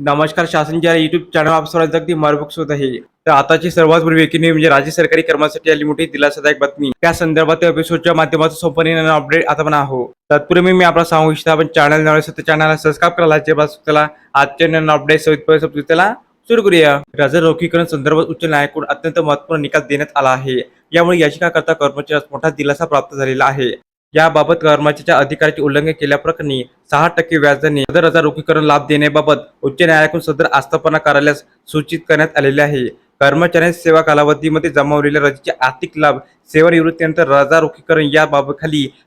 नमस्कार शासनच्या YouTube channel आप अगदी मार्गदर्शक होत आहे. तर आताची सर्वात मोठी वेकिनी म्हणजे राज्य सरकारी कर्मचारी आली मोठी दिलासादायक बातमी. त्या संदर्भात एपिसोडच्या माध्यमातून संपूर्ण अपडेट आता पण आहो तत्पूर्वी मी आपला सांगू इच्छितो आपण चॅनल नव्हे तर चॅनलला सबस्क्राईब करायला जे पास त्याला आजच्या नवीन अपडेट सवित त्याला सुरू करूया. राजर रोखीकरण संदर्भात उच्च न्यायालयाकडून अत्यंत महत्त्वपूर्ण निकाल देण्यात आला आहे. यामुळे याचिकाकर्ता कर्मचाऱ्यास मोठा दिलासा प्राप्त झालेला आहे. याबाबत कर्मचाऱ्याच्या अधिकाराचे उल्लंघन केल्याप्रकरणी सहा टक्के व्याजाने सदर हजार रोखीकरण लाभ देण्याबाबत उच्च न्यायालयाकडून सदर आस्थापना कार्यालयास सूचित करण्यात आलेले आहे. कर्मचाऱ्यांनी सेवा कालावधीमध्ये जमावलेल्या रजेचे आर्थिक लाभ सेवानिवृत्तीनंतर रजा रोखीकरण या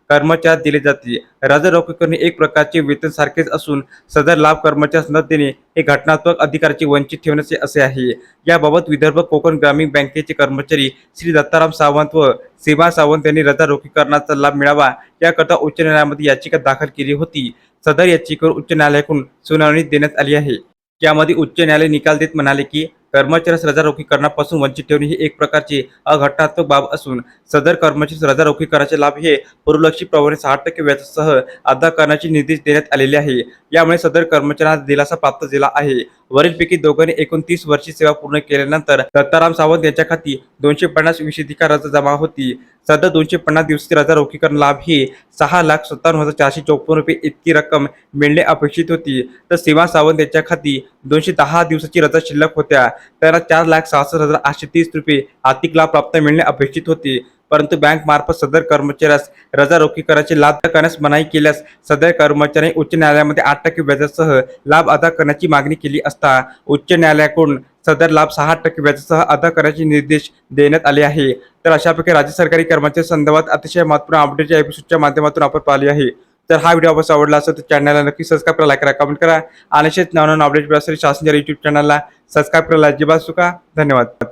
कर्मचाऱ्यास दिले जाते. रजा रोखीकरण हे एक प्रकारचे वेतन सारखेच असून सदर लाभ कर्मचाऱ्यास न देणे हे घटनात्मक अधिकाराचे वंचित ठेवण्याचे असे आहे. याबाबत विदर्भ कोकण ग्रामीण बँकेचे कर्मचारी श्री दत्ताराम सावंत व सीमा सावंत यांनी रजा रोखीकरणाचा लाभ मिळावा याकरता उच्च न्यायालयामध्ये याचिका दाखल केली होती. सदर याचिकेवर उच्च न्यायालयाकडून सुनावणी देण्यात आली आहे. यामध्ये उच्च न्यायालय निकाल देत म्हणाले की कर्मचाऱ्यास रजारोखीकरणापासून वंचित ठेवणे ही एक प्रकारची अघटनात्मक बाब असून सदर कर्मचारी रजारोखीकरणाचे लाभ हे पूर्वलक्षीप्रमाणे सहा टक्के व्याजासह अदा करण्याचे निर्देश देण्यात आलेले आहे. यामुळे सदर कर्मचाऱ्यांना दिलासा प्राप्त झाला आहे. वरीलपैकी दोघांनी एकूण तीस वर्षी सेवा पूर्ण केल्यानंतर दत्ताराम सावंत यांच्या खाती दोनशे पन्नास विशेषिका रजा जमा होती. सदर दोनशे पन्नास दिवसाची रजा रोखीकरण लाभ ही सहा लाख सत्तावन्न हजार चारशे चौपन्न रुपये इतकी रक्कम मिळणे अपेक्षित होती. तर सीमा सावंत यांच्या खाती दोनशे दहा दिवसाची रजा शिल्लक होत्या. त्यांना चार लाख सहासष्ट हजार आठशे तीस रुपये आर्थिक लाभ प्राप्त मिळणे अपेक्षित होते. परंतु बँक मार्फत सदर कर्मचाऱ्यास रजा कराची लाभ करण्यास मनाई केल्यास सदर कर्मचाऱ्यांनी उच्च न्यायालयामध्ये आठ टक्के व्याजासह लाभ अदा करण्याची मागणी केली असता उच्च न्यायालयाकडून सदर लाभ सहा टक्के व्याजासह अदा करण्याचे निर्देश देण्यात आले आहे. तर अशापैकी राज्य सरकारी कर्मचारी संदर्भात अतिशय महत्त्वपूर्ण अपडेटच्या एपिसोडच्या माध्यमातून आपण पाहिले आहे. तर हा व्हिडिओ आपण आवडला असेल तर चॅनलला नक्की सबस्क्राईब करा लाईक करा कमेंट करा. आणि असेच नवनवीन अपडेट शासनाच्या युट्यूब चॅनलला सबस्क्राईब करायला अजिबात चुका धन्यवाद.